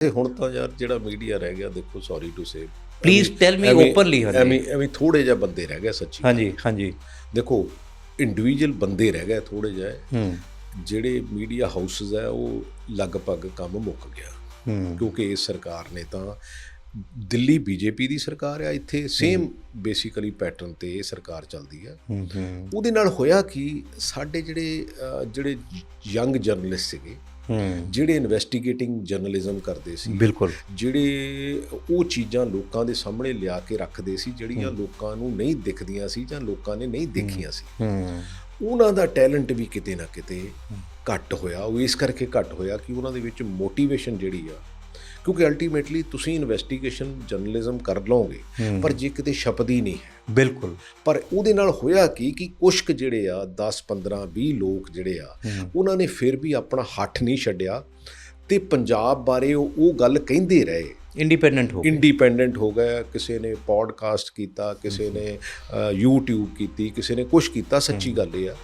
ਤੇ ਹੁਣ ਤਾਂ ਯਾਰ ਜਿਹੜਾ ਮੀਡੀਆ ਰਹਿ ਗਿਆ ਦੇਖੋ sorry to say Please tell me openly, ਹਾਂਜੀ। ਐਵੇਂ ਐਵੇਂ ਥੋੜੇ ਜਿਹਾ ਬੰਦੇ ਰਹਿ ਗਏ ਸੱਚੀ। ਹਾਂਜੀ ਹਾਂਜੀ। ਦੇਖੋ ਇੰਡੀਵਿਜੂਅਲ ਬੰਦੇ ਰਹਿ ਗਏ ਥੋੜੇ ਜਿਹੇ। ਹੂੰ। ਜਿਹੜੇ ਮੀਡੀਆ ਹਾਊਸਸ ਹੈ ਉਹ ਲਗਭਗ ਕੰਮ ਮੁੱਕ ਗਿਆ। ਹੂੰ। ਕਿਉਂਕਿ ਇਸ ਸਰਕਾਰ ਨੇ ਤਾਂ ਦਿੱਲੀ ਬੀਜੇਪੀ ਦੀ ਸਰਕਾਰ ਆ ਇੱਥੇ ਸੇਮ ਬੇਸਿਕਲੀ ਪੈਟਰਨ ਤੇ ਇਹ ਸਰਕਾਰ ਚੱਲਦੀ ਆ। ਉਹਦੇ ਨਾਲ ਹੋਇਆ ਕਿ ਸਾਡੇ ਜਿਹੜੇ ਜਿਹੜੇ ਯੰਗ ਜਰਨਲਿਸਟ ਸੀਗੇ ਜਿਹੜੇ ਇਨਵੈਸਟੀਗੇਟਿੰਗ ਜਰਨਲਿਜ਼ਮ ਕਰਦੇ ਸੀ ਬਿਲਕੁਲ। ਜਿਹੜੇ ਉਹ ਚੀਜ਼ਾਂ ਲੋਕਾਂ ਦੇ ਸਾਹਮਣੇ ਲਿਆ ਕੇ ਰੱਖਦੇ ਸੀ ਜਿਹੜੀਆਂ ਲੋਕਾਂ ਨੂੰ ਨਹੀਂ ਦਿਖਦੀਆਂ ਸੀ ਜਾਂ ਲੋਕਾਂ ਨੇ ਨਹੀਂ ਦੇਖੀਆਂ ਸੀ। ਉਹਨਾਂ ਦਾ ਟੈਲੈਂਟ ਵੀ ਕਿਤੇ ਨਾ ਕਿਤੇ ਘੱਟ ਹੋਇਆ। ਉਹ ਇਸ ਕਰਕੇ ਘੱਟ ਹੋਇਆ ਕਿ ਉਹਨਾਂ ਦੇ ਵਿੱਚ ਮੋਟੀਵੇਸ਼ਨ ਜਿਹੜੀ ਆ ਕਿਉਂਕਿ ਅਲਟੀਮੇਟਲੀ ਤੁਸੀਂ ਇਨਵੈਸਟੀਗੇਸ਼ਨ ਜਰਨਲਿਜ਼ਮ ਕਰ ਲਓਗੇ ਪਰ ਜੇ ਕਿਤੇ ਛਪਦੀ ਨਹੀਂ ਹੈ। ਬਿਲਕੁਲ। ਪਰ ਉਹਦੇ ਨਾਲ ਹੋਇਆ ਕੀ ਕਿ ਕੁਛ ਕੁ ਜਿਹੜੇ ਆ 10 15 20 ਲੋਕ ਜਿਹੜੇ ਆ ਉਹਨਾਂ ਨੇ ਫਿਰ ਵੀ ਆਪਣਾ ਹੱਥ ਨਹੀਂ ਛੱਡਿਆ ਤੇ ਪੰਜਾਬ ਬਾਰੇ ਉਹ ਗੱਲ ਕਹਿੰਦੇ ਰਹੇ। ਇੰਡੀਪੈਂਡੈਂਟ ਹੋ ਗਏ। ਇੰਡੀਪੈਂਡੈਂਟ ਹੋ ਗਏ ਕਿਸੇ ਨੇ ਪੋਡਕਾਸਟ ਕੀਤਾ ਕਿਸੇ ਨੇ YouTube ਕੀਤੀ ਕਿਸੇ ਨੇ ਕੁਝ ਕੀਤਾ ਸੱਚੀ ਗੱਲ ਇਹ ਆ।